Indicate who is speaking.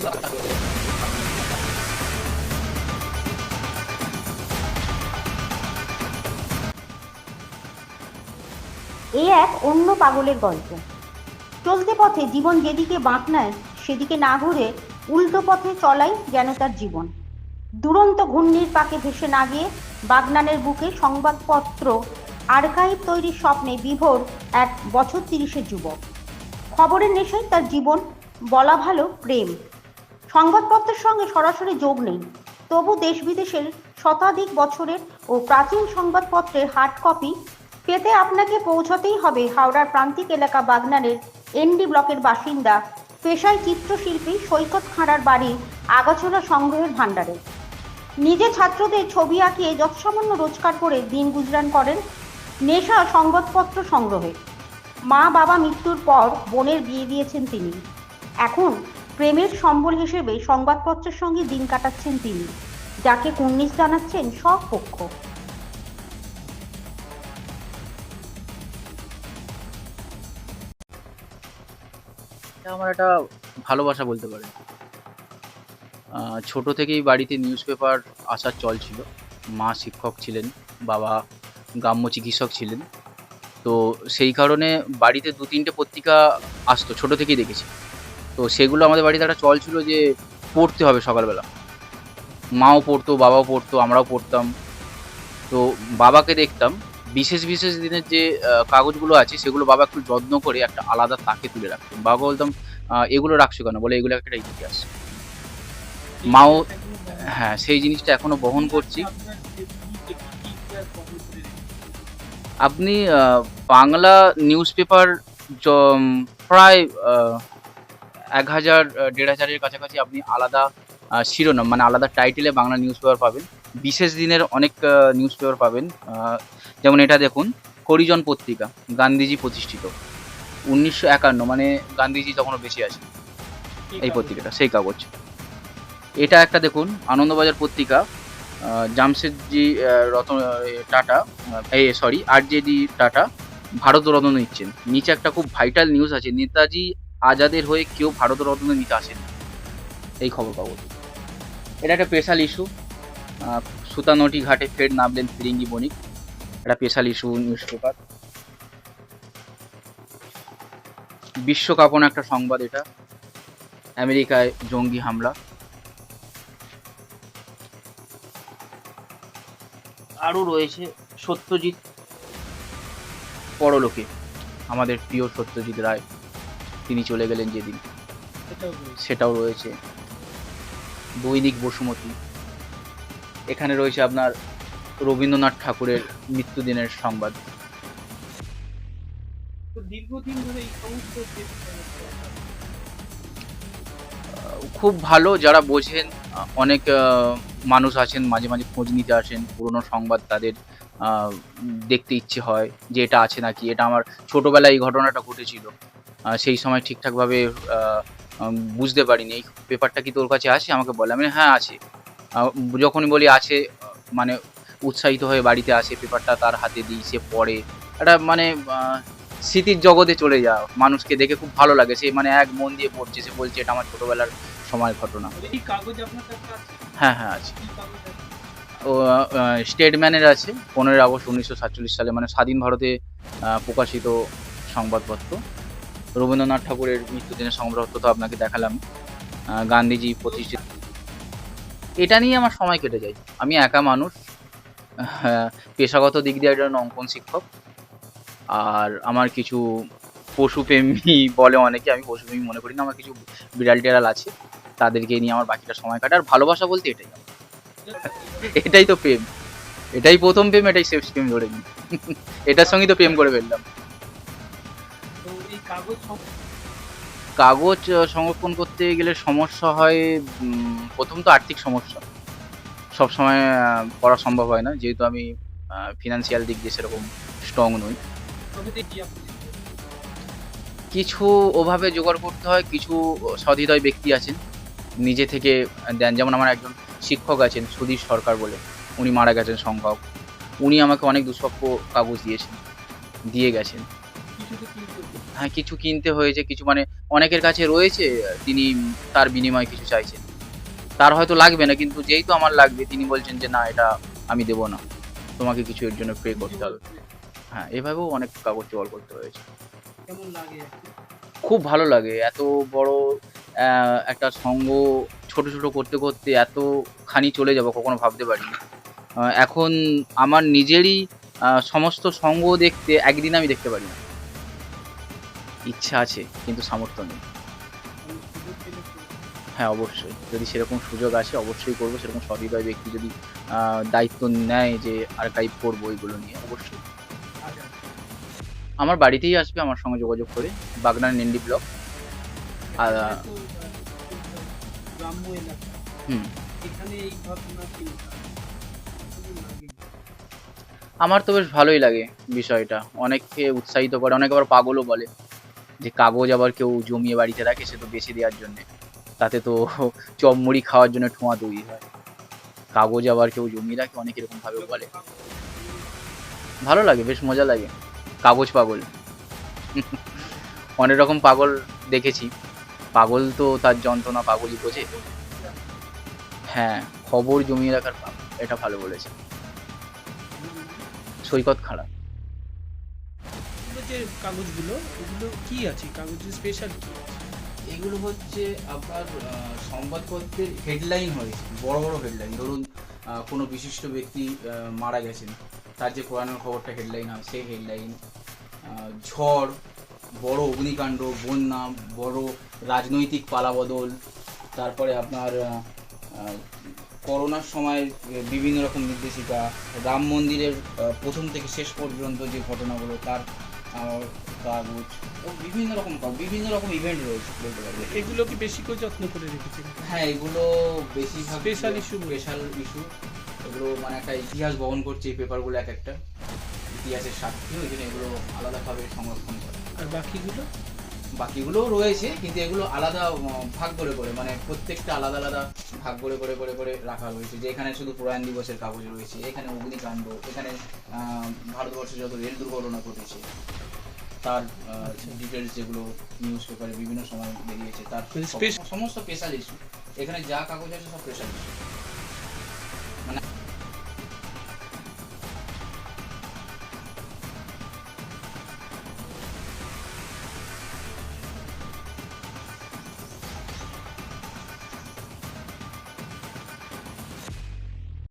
Speaker 1: এ এক অন্য পাগলের গল্প। চলতে পথে জীবন যেদিকে বাঁক নেয়, সেদিকে না ঘুরে উল্টো পথে চলাই যেন তার জীবন। দুরন্ত ঘূর্ণির পাকে ভেসে না গিয়ে বাগনানের বুকে সংবাদপত্র, আর্কাইভ তৈরির স্বপ্নে বিভোর এক বছর তিরিশের যুবক। খবরের নেশায় তার জীবন বলা ভালো প্রেম। সংবাদপত্রের সঙ্গে সরাসরি যোগ নেই। তবু দেশ বিদেশের শতাধিক বছরের ও প্রাচীন সংবাদপত্রের হার্ড কপি পেতে আপনাকে পৌঁছতেই হবে হাওড়ার প্রান্তিক এলাকা বাগনানের এনডি ব্লকের বাসিন্দা, পেশায় চিত্রশিল্পী সৈকত খাঁড়ার বাড়ি আগাছড়া সংগ্রহের ভাণ্ডারে। নিজে ছাত্রদের ছবি আঁকিয়ে যৎসামান্য রোজগার করে দিন গুজরান করেন নেশা সংবাদপত্র সংগ্রহে। মা বাবা মৃত্যুর পর বোনের বিয়ে দিয়েছেন তিনি। এখন প্রেমের সম্বল হিসেবে সংবাদপত্রের সঙ্গে দিন কাটাচ্ছেন তিনি, যাকে কুর্নিশ জানাচ্ছেন সব পক্ষ।
Speaker 2: আমার একটা ভালোবাসা বলতে পারে ছোট থেকেই বাড়িতে নিউজ পেপার আসার চল ছিল। মা শিক্ষক ছিলেন, বাবা গ্রাম্য চিকিৎসক ছিলেন। তো সেই কারণে বাড়িতে দু তিনটে পত্রিকা আসতো, ছোট থেকেই দেখেছি। তো সেগুলো আমাদের বাড়িতে একটা চল ছিল যে পড়তে হবে সকালবেলা। মাও পড়তো, বাবাও পড়তো, আমরাও পড়তাম। তো বাবাকে দেখতাম, বিশেষ বিশেষ দিনের যে কাগজগুলো আছে, সেগুলো বাবা একটু যত্ন করে একটা আলাদা তাকে তুলে রাখতেন বাবা বলতাম এগুলো রাখছো কেন? বলে, এগুলো একটা ইতিহাস। মাও হ্যাঁ সেই জিনিসটা এখনও বহন করছি। আপনি বাংলা নিউজ পেপার প্রায় এক হাজার দেড় হাজারের কাছাকাছি আপনি আলাদা শিরোনাম মানে আলাদা টাইটেলে বাংলা নিউজ পেপার পাবেন। বিশেষ দিনের অনেক নিউজ পেপার পাবেন। যেমন এটা দেখুন হরিজন পত্রিকা গান্ধীজি প্রতিষ্ঠিত। উনিশশো একান্ন মানে গান্ধীজি তখনও বেঁচে আছে এই পত্রিকাটা সেই কাগজ। এটা একটা দেখুন আনন্দবাজার পত্রিকা জামশেদজি রতন টাটা এই সরি আর জেডি টাটা ভারতরত্ন নিচ্ছেন। নিচে একটা খুব ভাইটাল নিউজ আছে নেতাজি আজাদের হয়ে কেউ ভারতরত্ন নিতে আসেন। এই খবর কাগজ এটা একটা স্পেশাল ইস্যু সুতানটি ঘাটে ফের নামলেন ফিরিঙ্গি বণিক। একটা স্পেশাল ইস্যু নিউজ পেপার বিশ্বকাপন একটা সংবাদ এটা। আমেরিকায় জঙ্গি হামলা। আরও রয়েছে সত্যজিৎ পরলোকে। আমাদের প্রিয় সত্যজিৎ রায়। তিনি চলে গেলেন যেদিন। সেটাও রয়েছে। দৈনিক বসুমতী। এখানে রয়েছে আপনার রবীন্দ্রনাথ ঠাকুরের মৃত্যুদিনের সংবাদ। খুব ভালো যারা বোঝেন অনেক মানুষ আছেন মাঝে মাঝে খোঁজ নিতে আসেন পুরনো সংবাদ তাদের আহ, দেখতে ইচ্ছে হয় যে এটা আছে নাকি এটা আমার ছোটবেলায় এই ঘটনাটা ঘটেছিল। সেই সময় ঠিকঠাকভাবে বুঝতে পারিনি। এই পেপারটা কি তোর কাছে আছে? আমাকে বলে। আমি হ্যাঁ আছে। যখনই বলি আছে মানে উৎসাহিত হয়ে বাড়িতে আসে পেপারটা তার হাতে দিই সে পড়ে। একটা মানে স্মৃতির জগতে চলে যাওয়া মানুষকে দেখে খুব ভালো লাগে। সে মানে এক মন দিয়ে পড়ছে। সে বলছে এটা আমার ছোটোবেলার সময় ঘটনা। হ্যাঁ হ্যাঁ আছে। ও স্টেটম্যানের আছে। পনেরোই আগস্ট উনিশশো সাতচল্লিশ সালে মানে স্বাধীন ভারতে প্রকাশিত সংবাদপত্র। রবীন্দ্রনাথ ঠাকুরের মৃত্যুদিনের সংবাদপত্র তো আপনাকে দেখালাম গান্ধীজি প্রতিষ্ঠিত। এটা নিয়ে আমার সময় কেটে যায়। আমি একা মানুষ পেশাগত দিক দিয়ে একজন অঙ্কন শিক্ষক, আর আমার কিছু পশুপ্রেমী বলে অনেকে, আমি পশুপ্রেমী মনে করি না, আমার কিছু বিড়াল টেড়াল আছে, তাদেরকে নিয়ে আমার বাকিটা সময় কাটে। আর ভালোবাসা বলতে এটাই এটাই তো প্রেম। এটাই প্রথম প্রেম, এটাই শেষ প্রেম ধরে নিই এটার সঙ্গেই তো প্রেম করে ফেললাম।
Speaker 3: কাগজ
Speaker 2: সংরক্ষণ করতে গেলে সমস্যা হয় প্রথম তো আর্থিক সমস্যা। সব সময় করা সম্ভব হয় না যেহেতু আমি ফিনান্সিয়াল দিক দিয়ে সেরকম স্ট্রং নই। কিছু ওভাবে জোগাড় করতে হয় কিছু সহৃদয় ব্যক্তি আছেন নিজে থেকে দেন। যেমন আমার একজন শিক্ষক আছেন সুধীর সরকার বলে উনি মারা গেছেন সংখ্যক। উনি আমাকে অনেক দুষ্প্রাপ্য কাগজ দিয়েছেন দিয়ে গেছেন। হ্যাঁ কিছু কিনতে হয়েছে কিছু মানে অনেকের কাছে রয়েছে তিনি তার বিনিময়ে কিছু চাইছেন। তার হয়তো লাগবে না কিন্তু যেহেতু আমার লাগবে তিনি বলছেন যে না এটা আমি দেবো না। তোমাকে কিছু এর জন্য পে করতে হবে। হ্যাঁ এভাবেও অনেক কাগজ জোগাড় করতে হয়েছে? খুব ভালো লাগে। এত বড় একটা সঙ্গ ছোট ছোট করতে করতে এতখানি চলে যাব কখনো ভাবতে পারিনি। এখন আমার নিজেরই সমস্ত সঙ্গ দেখতে একদিন আমি দেখতে পারি না। ইচ্ছা আছে, কিন্তু সামর্থ্য নেই। হ্যাঁ অবশ্যই। যদি সেরকম সুযোগ আসে, অবশ্যই করব। সেরকম সহৃদয় ব্যক্তি যদি দায়িত্ব নেয় যে আর্কাইভ করব এইগুলো নিয়ে, অবশ্যই। আমার বাড়িতেই আসবে, আমার সঙ্গে যোগাযোগ করে। বাগনান নেন্ডি ব্লক। আর হুম। আমার তো বেশ ভালোই লাগে বিষয়টা। অনেককে উৎসাহিত করে, অনেকে আবার পাগলও বলে। যে কাগজ আবার কেউ জমিয়ে বাড়িতে রাখে, সে তো বেছে দেওয়ার জন্য। তাতে তো চপ মুড়ি খাওয়ার জন্য ঠোঁয়া তৈরি হয়। কাগজ আবার কেউ জমিয়ে রাখে, অনেক এরকম ভাবে বলে। ভালো লাগে, বেশ মজা লাগে। কাগজ পাগল। অনেক রকম পাগল দেখেছি। পাগল তো তার যন্ত্রণা পাগলই বোঝে। হ্যাঁ খবর জমিয়ে রাখার এটা ভালো বলেছে। সৈকত
Speaker 4: এগুলো যে কাগজগুলো, এগুলো কি আছে? কাগজের স্পেশাল কি
Speaker 2: এগুলো হচ্ছে আপনার সংবাদপত্রের হেডলাইন হয়েছে বড় বড় হেডলাইন ধরুন কোনো বিশিষ্ট ব্যক্তি মারা গেছেন, তার যে পুরানোর খবরটা হেডলাইন হয়, সেই হেডলাইন ঝড়, বড় অগ্নিকাণ্ড, বন্যা, বড় রাজনৈতিক পালাবদল, তারপরে আপনার করোনার সময় বিভিন্ন রকম নির্দেশিকা, রাম মন্দিরের প্রথম থেকে শেষ পর্যন্ত যে ঘটনাগুলো, তার কাগজ ও বিভিন্ন রকম বিভিন্ন রকম ইভেন্ট রয়েছে বলতে পারবে
Speaker 4: এগুলো কি বেশি করে যত্ন করে রেখেছেন?
Speaker 2: হ্যাঁ এগুলো
Speaker 4: বেশি স্পেশাল ইস্যু।
Speaker 2: স্পেশাল ইস্যু এগুলো মানে একটা ইতিহাস বহন করছে এই পেপারগুলো এক একটা। ইতিহাসের সাক্ষী ওই জন্য এগুলো আলাদাভাবে সংরক্ষণ করে।
Speaker 4: আর বাকিগুলো?
Speaker 2: বাকিগুলোও রয়েছে কিন্তু এগুলো আলাদা ভাগ করে করে মানে প্রত্যেকটা আলাদা আলাদা ভাগ করে করে করে করে রাখা রয়েছে যে এখানে শুধু প্রয়াণ দিবসের কাগজ রয়েছে এখানে অগ্নিকাণ্ড এখানে আহ, ভারতবর্ষে যত রেল দুর্ঘটনা ঘটেছে তার ডিটেলস যেগুলো নিউজ পেপারে বিভিন্ন সময় বেরিয়েছে তার সমস্ত স্পেশাল ইস্যু এখানে যা কাগজ আছে সব স্পেশাল ইস্যু